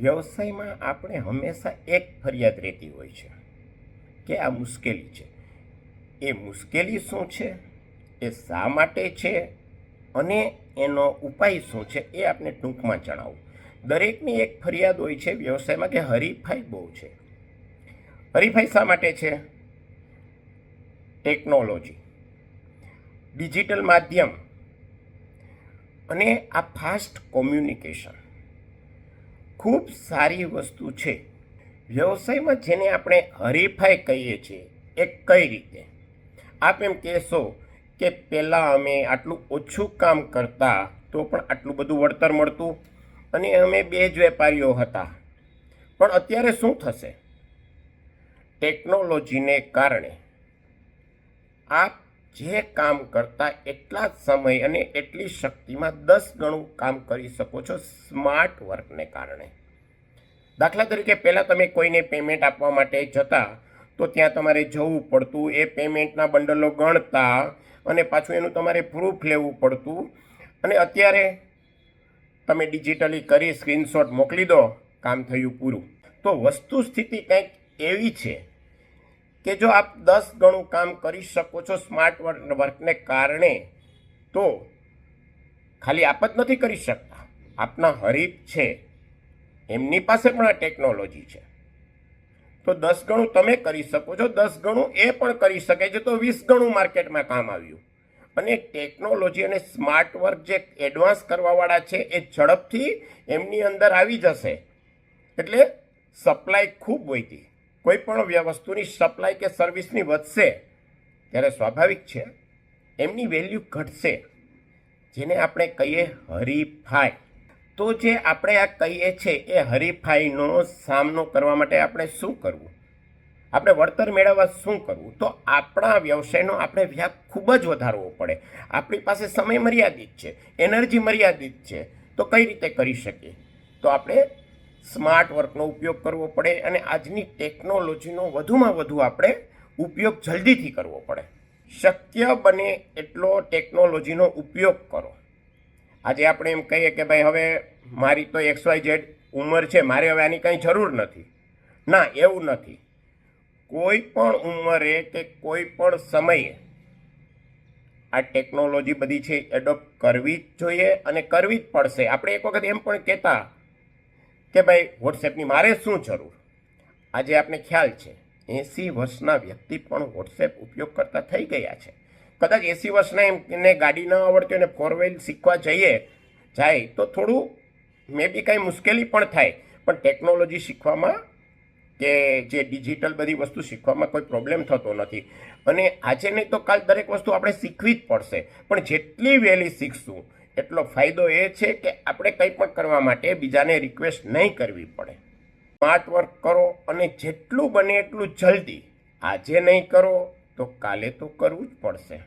વ્યવસાયમાં આપણે હંમેશા એક ફરિયાદ રહેતી હોય છે કે આ મુશ્કેલી છે. એ મુશ્કેલી શું છે? એ શા માટે છે? અને એનો ઉપાય શું છે? એ આપણે ટૂંકમાં જણાવું. દરેકની એક ફરિયાદ હોય છે વ્યવસાયમાં કે હરીફાઈ બહુ છે. હરીફાઈ શા માટે છે? ટેકનોલોજી. ડિજિટલ માધ્યમ. અને આ ફાસ્ટ કોમ્યુનિકેશન. ખૂબ સારી વસ્તુ છે. વ્યવસાયમાં જેને આપણે હરીફાઈ કહીએ છીએ, એ કઈ રીતે? આપ એમ કહેશો કે પહેલાં અમે આટલું ઓછું કામ કરતા તો પણ આટલું બધું વળતર મળતું અને અમે બે જ વેપારીઓ હતા. પણ અત્યારે શું થશે? ટેકનોલોજીને કારણે આપ જે કામ કરતા એટલા સમય અને એટલી શક્તિમાં દસ ગણું કામ કરી શકો છો સ્માર્ટ વર્કને કારણે. દાખલા તરીકે પહેલાં તમે કોઈને પેમેન્ટ આપવા માટે જતા, તો ત્યાં તમારે જવું પડતું, એ પેમેન્ટના બંડલો ગણતા અને પાછું એનું તમારે પ્રૂફ લેવું પડતું. અને અત્યારે તમે ડિજિટલી કરી સ્ક્રીનશોટ મોકલી દો, કામ થયું પૂરું. તો વસ્તુ સ્થિતિ કંઈક એવી છે કે જો આપ દસ ગણું કામ કરી શકો છો સ્માર્ટ વર્કને કારણે, તો ખાલી આપ જ નથી કરી શકતા. આપના હરીફ છે. એમની પાસે પણ આ ટેકનોલોજી છે. તો દસ ગણું તમે કરી શકો છો. દસ ગણું એ પણ કરી શકે છે. તો વીસ ગણું માર્કેટમાં કામ આવ્યું. અને ટેકનોલોજી અને સ્માર્ટ વર્ક જે એડવાન્સ કરવાવાળા છે, એ ઝડપથી એમની અંદર આવી જશે. એટલે સપ્લાય ખૂબ વધી. કોઈ પણ વસ્તુની સપ્લાય કે સર્વિસની વધશે, ત્યારે સ્વાભાવિક છે, એમની વેલ્યુ ઘટશે, જેને આપણે કહીએ હરીફાઈ. તો જે આપણે આ કહીએ છીએ એ હરીફાઈનો સામનો કરવા માટે આપણે શું કરવું? આપણે વળતર મેળવવા શું કરવું? તો આપણા વ્યવસાયનો આપણે વ્યાપ ખૂબ જ વધારવો પડે. આપણી પાસે સમય મર્યાદિત છે એનર્જી મર્યાદિત છે, તો કઈ રીતે કરી શકીએ? તો આપણે સ્માર્ટ વર્કનો ઉપયોગ કરવો પડે અને આજની ટેકનોલોજીનો વધુમાં વધુ આપણે ઉપયોગ જલ્દીથી કરવો પડે. શક્ય બને એટલો ટેકનોલોજીનો ઉપયોગ કરો. આજે આપણે એમ કહીએ કે ભાઈ હવે મારી તો એક્સ વાય ઝેડ ઉંમર છે, મારે હવે આની કંઈ જરૂર નથી. ના, એવું નથી. કોઈ પણ ઉંમરે કે કોઈ પણ સમયે આ ટેકનોલોજી બધી છે એડોપ્ટ કરવી જ જોઈએ અને કરવી જ પડશે. આપણે એક વખત એમ પણ કહેતા કે ભાઈ વોટ્સએપની મારે શું જરૂર? આજે આપણે ખ્યાલ છે, એંસી વર્ષના વ્યક્તિ પણ વોટ્સએપ ઉપયોગ કરતા થઈ ગયા છે. કદાચ એંસી વર્ષના એમને ગાડી ન આવડતી અને ફોર વ્હીલ શીખવા જઈએ, જાય તો થોડું મે બી કાંઈ મુશ્કેલી પણ થાય. પણ ટેકનોલોજી શીખવામાં કે જે ડિજિટલ બધી વસ્તુ શીખવામાં કોઈ પ્રોબ્લેમ થતો નથી. અને આજે નહીં તો કાલ દરેક વસ્તુ આપણે શીખવી જ પડશે. પણ જેટલી વહેલી શીખશું એટલો ફાયદો એ છે કે આપણે કંઈ પણ કરવા માટે બીજાને રિક્વેસ્ટ નહીં કરવી પડે. સ્માર્ટ વર્ક કરો અને જેટલું બને એટલું જલ્દી. આજે નહીં કરો તો કાલે તો કરવું જ પડશે.